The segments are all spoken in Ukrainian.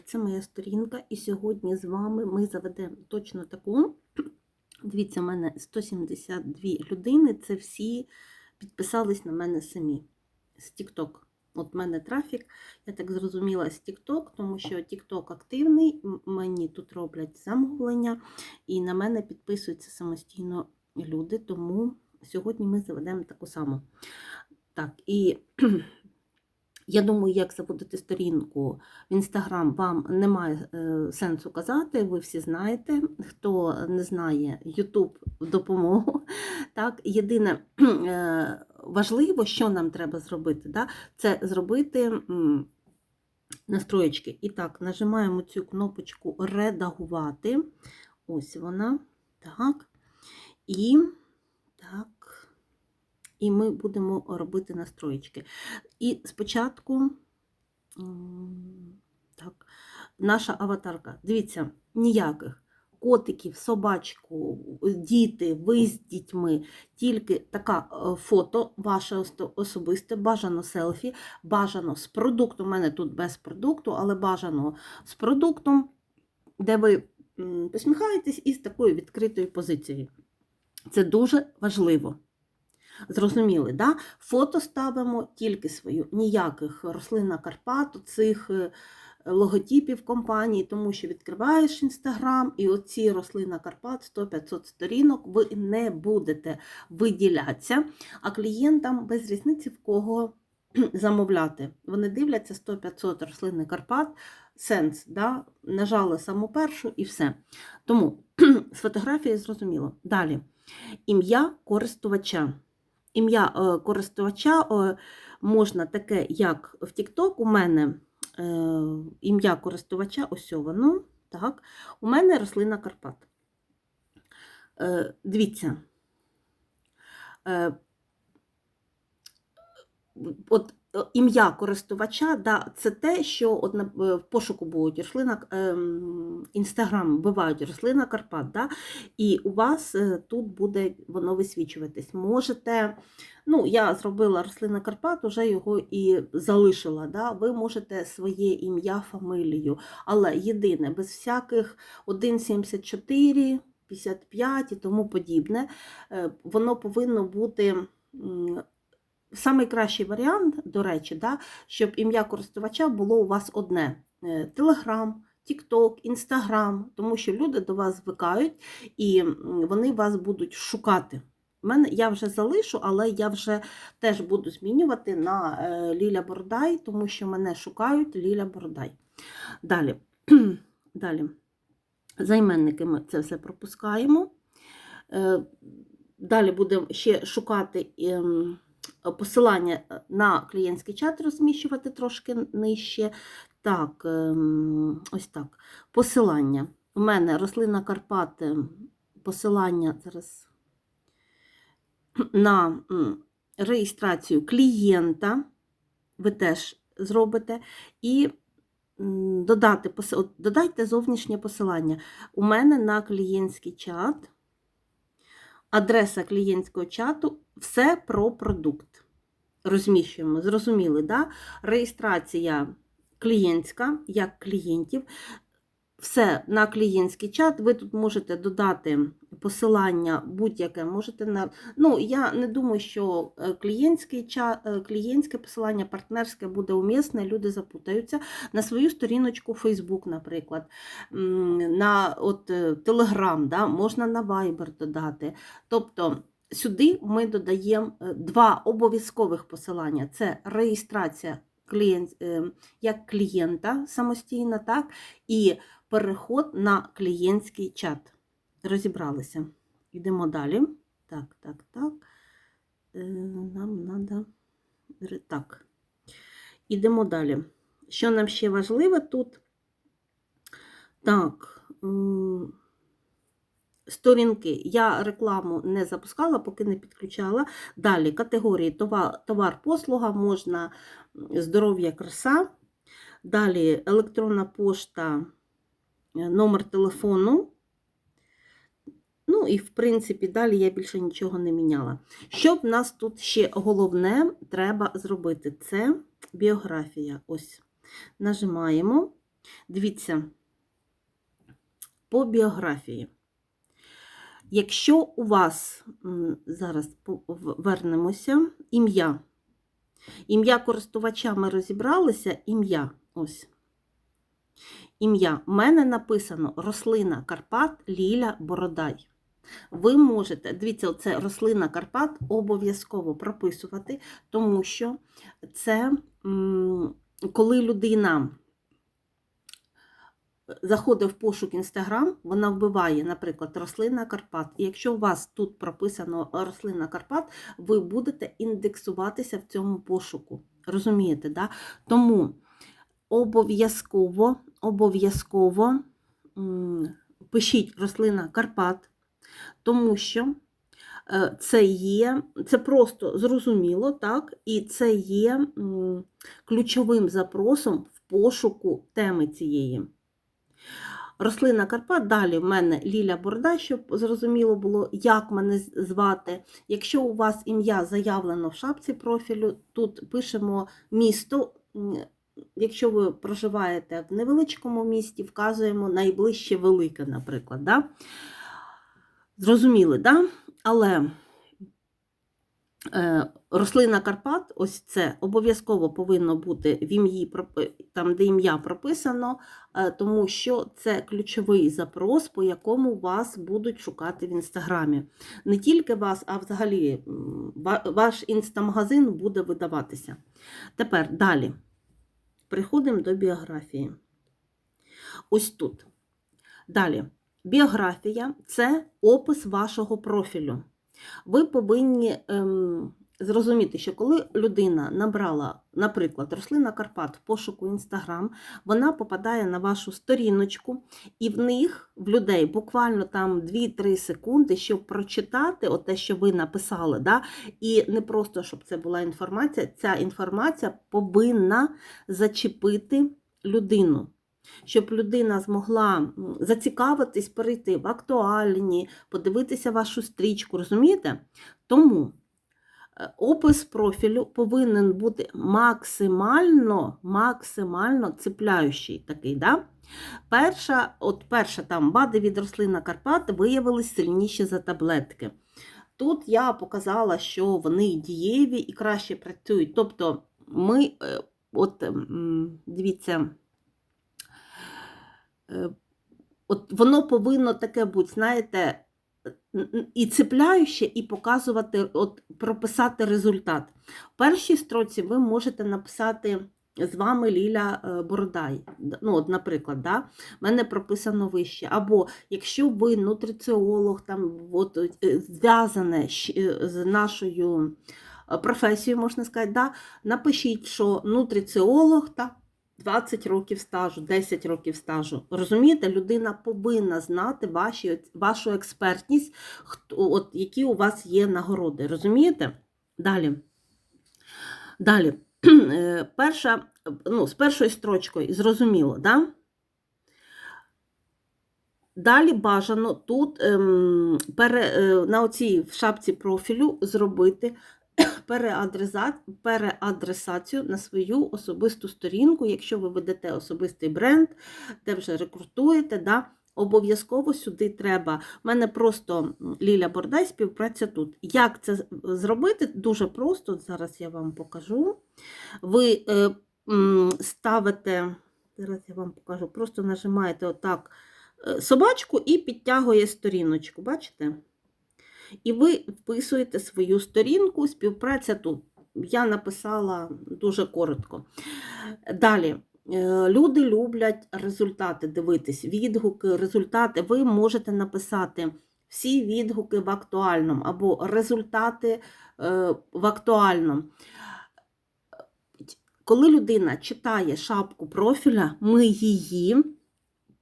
це моя сторінка, і сьогодні з вами ми заведемо точно таку. Дивіться, в мене 172 людини, це всі підписались на мене самі з TikTok. От в мене трафік, я так зрозуміла, з TikTok, тому що TikTok активний, мені тут роблять замовлення, і на мене підписуються самостійно люди, тому сьогодні ми заведемо таку саму. Так, і я думаю, як заводити сторінку в Інстаграм, вам немає е, сенсу казати, ви всі знаєте. Хто не знає, Ютуб допомогу. Так, єдине е, важливо, що нам треба зробити, да, це зробити настроєчки. І так, нажимаємо цю кнопочку редагувати. Ось вона. Так. І так. І ми будемо робити настроєчки. І спочатку так, наша аватарка. Дивіться, ніяких котиків, собачку, діти, ви з дітьми, тільки така е, фото, ваше особисте, бажано селфі, бажано з продуктом. У мене тут без продукту, але бажано з продуктом, де ви посміхаєтесь і з такою відкритою позицією. Це дуже важливо. Зрозуміли, да? Фото ставимо тільки свою, ніяких рослина Карпату, цих е, логотипів компанії, тому що відкриваєш інстаграм, і оці рослина Карпат 100-500 сторінок, ви не будете виділятися, а клієнтам без різниці в кого замовляти. Вони дивляться 100-500 рослини Карпат, сенс, да? нажали саму першу і все. Тому з фотографією зрозуміло. Далі. Ім'я користувача. Ім'я е, користувача е, можна таке, як в TikTok. У мене е, ім'я користувача, ось воно. Так. У мене рослина Карпат. Дивіться. От ім'я користувача, да, це те, що от е, в пошуку будуть рослина ем, Інстаграм вбивають рослина Карпат, да, і у вас е, тут буде воно висвічуватись. Можете, ну, я зробила рослина Карпат, вже його і залишила. Да, ви можете своє ім'я, фамилію, але єдине, без всяких 1,74, 55 і тому подібне, е, воно повинно бути. М, Самий кращий варіант, до речі, да, щоб ім'я користувача було у вас одне: Телеграм, Тікток, Інстаграм, тому що люди до вас звикають і вони вас будуть шукати. Мене я вже залишу, але я вже теж буду змінювати на е, Ліля Бордай, тому що мене шукають Ліля Бордай. Далі. Далі. Займенники ми це все пропускаємо. Е, Далі будемо ще шукати ем, посилання на клієнтський чат, розміщувати трошки нижче. Так, ем, ось так. Посилання. У мене рослина Карпати, посилання зараз на реєстрацію клієнта. Ви теж зробите. І додати, додайте зовнішнє посилання. У мене на клієнтський чат адреса клієнтського чату, все про продукт. Розміщуємо, зрозуміли, да? реєстрація клієнтська, як клієнтів. Все на клієнтський чат. Ви тут можете додати посилання будь-яке. Можете на... Ну, я не думаю, що е, клієнтський чат, е, клієнтське посилання, партнерське буде умісне, люди запутаються. На свою сторіночку Facebook, наприклад, на от, е, Telegram, да? можна на Viber додати. Тобто сюди ми додаємо два обов'язкових посилання: це реєстрація клієнт, як клієнта самостійно, так, і переход на клієнтський чат. Розібралися. Йдемо далі. Так, так, так. Е, Нам треба. Так. Ідемо далі. Що нам ще важливо тут? Так. Сторінки. Я рекламу не запускала, поки не підключала. Далі категорії товар, товар послуга, можна здоров'я, краса. Далі електронна пошта, е, номер телефону. Ну і, в принципі, далі я більше нічого не міняла. Що в нас тут ще головне треба зробити? Це біографія. Ось. Нажимаємо. Дивіться, по біографії. Якщо у вас, зараз по- в- вернемося, ім'я. Ім'я користувача ми розібралися, ім'я. Ось. Ім'я. У мене написано рослина Карпат Ліля Бородай. Ви можете, дивіться, оце рослина Карпат обов'язково прописувати, тому що це коли людина заходить в пошук Інстаграм, вона вбиває, наприклад, рослина Карпат. І якщо у вас тут прописано рослина Карпат, ви будете індексуватися в цьому пошуку. Розумієте, да? Тому обов'язково, обов'язково пишіть рослина Карпат, тому що е, це є, це просто зрозуміло, так? І це є ключовим запросом в пошуку теми цієї. Рослина Карпат, далі в мене Ліля Борда, щоб зрозуміло було, як мене звати. Якщо у вас ім'я заявлено в шапці профілю, тут пишемо місто. Якщо ви проживаєте в невеличкому місті, вказуємо найближче велике, наприклад. Да? Зрозуміли, да? Але е, рослина Карпат, ось це обов'язково повинно бути в ім'ї, там, де ім'я прописано, е, тому що це ключовий запрос, по якому вас будуть шукати в інстаграмі. Не тільки вас, а взагалі ваш інстамагазин буде видаватися. Тепер далі. Приходимо до біографії. Ось тут. Далі. Біографія це опис вашого профілю. Ви повинні ем, зрозуміти, що коли людина набрала, наприклад, рослина Карпат в пошуку Інстаграм, вона попадає на вашу сторіночку, і в них, в людей, буквально там 2-3 секунди, щоб прочитати те, що ви написали. Да? І не просто, щоб це була інформація, ця інформація повинна зачепити людину. Щоб людина змогла зацікавитись, перейти в актуальні, подивитися вашу стрічку, розумієте? Тому опис профілю повинен бути максимально, максимально цепляючий такий. Да? Перша, от перша там бади від рослина Карпат виявились сильніші за таблетки. Тут я показала, що вони дієві і краще працюють. Тобто, ми, е, от дивіться, е, от воно повинно таке бути, знаєте, і цепляюче, і показувати, от прописати результат. В першій строці ви можете написати. З вами Ліля е, Бородай. Ну, от, наприклад, да? в мене прописано вище. Або якщо ви нутриціолог, там, от, е, зв'язане е, з нашою професією, можна сказати, да? напишіть, що нутриціолог та 20 років стажу, 10 років стажу. Розумієте, людина повинна знати ваші, вашу експертність, хто, от, які у вас є нагороди. Розумієте? Далі. Далі. Е, Перша, ну, з першою строчкою, зрозуміло, да? Далі бажано тут ем, пере, е, на оцій в шапці профілю зробити переадресацію на свою особисту сторінку, якщо ви ведете особистий бренд, де вже рекрутуєте, да, обов'язково сюди треба. У мене просто Ліля Бордай співпраця тут. Як це зробити? Дуже просто, зараз я вам покажу. Ви е, ставите, зараз я вам покажу, просто нажимаєте отак е, собачку і підтягує сторіночку, бачите? І ви вписуєте свою сторінку, співпраця тут. Я написала дуже коротко. Далі. Е, Люди люблять результати дивитись, відгуки, результати. Ви можете написати всі відгуки в актуальному або результати е, в актуальному. Коли людина читає шапку профіля, ми її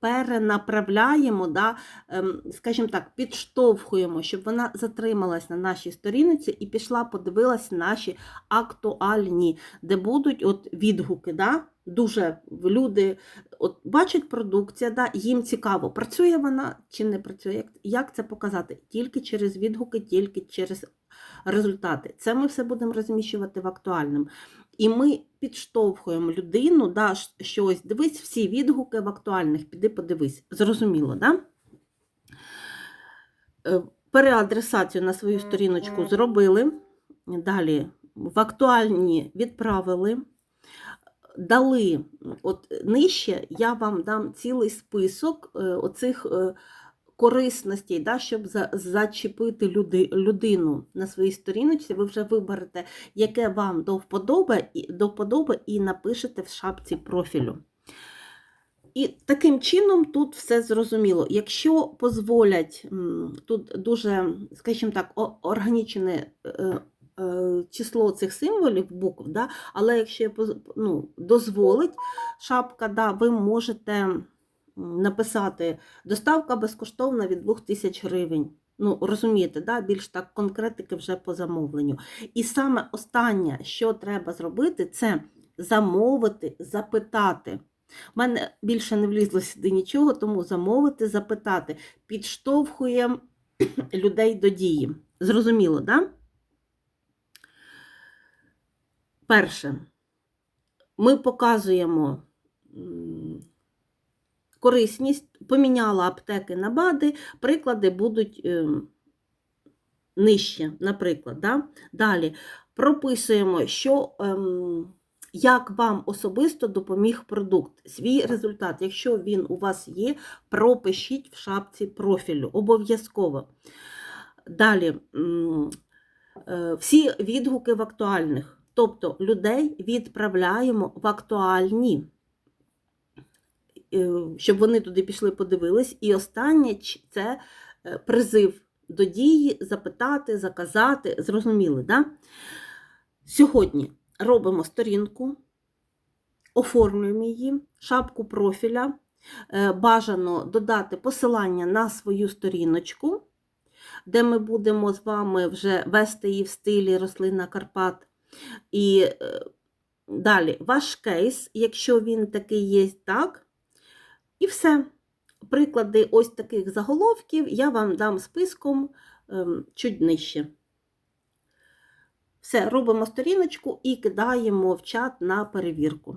перенаправляємо, да, ем, скажімо так, підштовхуємо, щоб вона затрималась на нашій сторінці і пішла, подивилась наші актуальні, де будуть от відгуки. Да? Дуже люди от бачать продукція, да, їм цікаво, працює вона чи не працює. Як, це показати? Тільки через відгуки, тільки через результати. Це ми все будемо розміщувати в актуальному. І ми підштовхуємо людину, да, щось, дивись всі відгуки в актуальних, піди подивись. Зрозуміло, да? Е, Переадресацію на свою сторіночку зробили. Далі в актуальні відправили. Дали от нижче, я вам дам цілий список е, оцих е, корисностей, да, щоб за, зачепити люди, людину на своїй сторіночці. Ви вже виберете, яке вам до вподоби, до вподоби і напишете в шапці профілю. І таким чином тут все зрозуміло. Якщо дозволять, тут дуже, скажімо так, органічне е, е, число цих символів, букв, да, але якщо ну, дозволить шапка, да, ви можете написати доставка безкоштовна від 2000 гривень. Ну, розумієте, да? більш так конкретики вже по замовленню. І саме останнє, що треба зробити, це замовити, запитати. У мене більше не влізло сюди нічого, тому замовити, запитати. Підштовхує людей до дії. Зрозуміло? Да? Перше, ми показуємо корисність, поміняла аптеки на БАДи, приклади будуть ем, нижче, наприклад. Да? Далі прописуємо, що, ем, як вам особисто допоміг продукт, свій результат. Якщо він у вас є, пропишіть в шапці профілю. Обов'язково. Далі е, всі відгуки в актуальних. Тобто людей відправляємо в актуальні, е, щоб вони туди пішли, подивились. І останнє це е, призив до дії, запитати, заказати. Зрозуміли, да? Сьогодні робимо сторінку, оформлюємо її, шапку профіля. Е, Бажано додати посилання на свою сторіночку, де ми будемо з вами вже вести її в стилі рослина Карпат. І е, далі ваш кейс, якщо він такий є, так. І все. Приклади ось таких заголовків я вам дам списком ем, чуть нижче. Все, робимо сторіночку і кидаємо в чат на перевірку.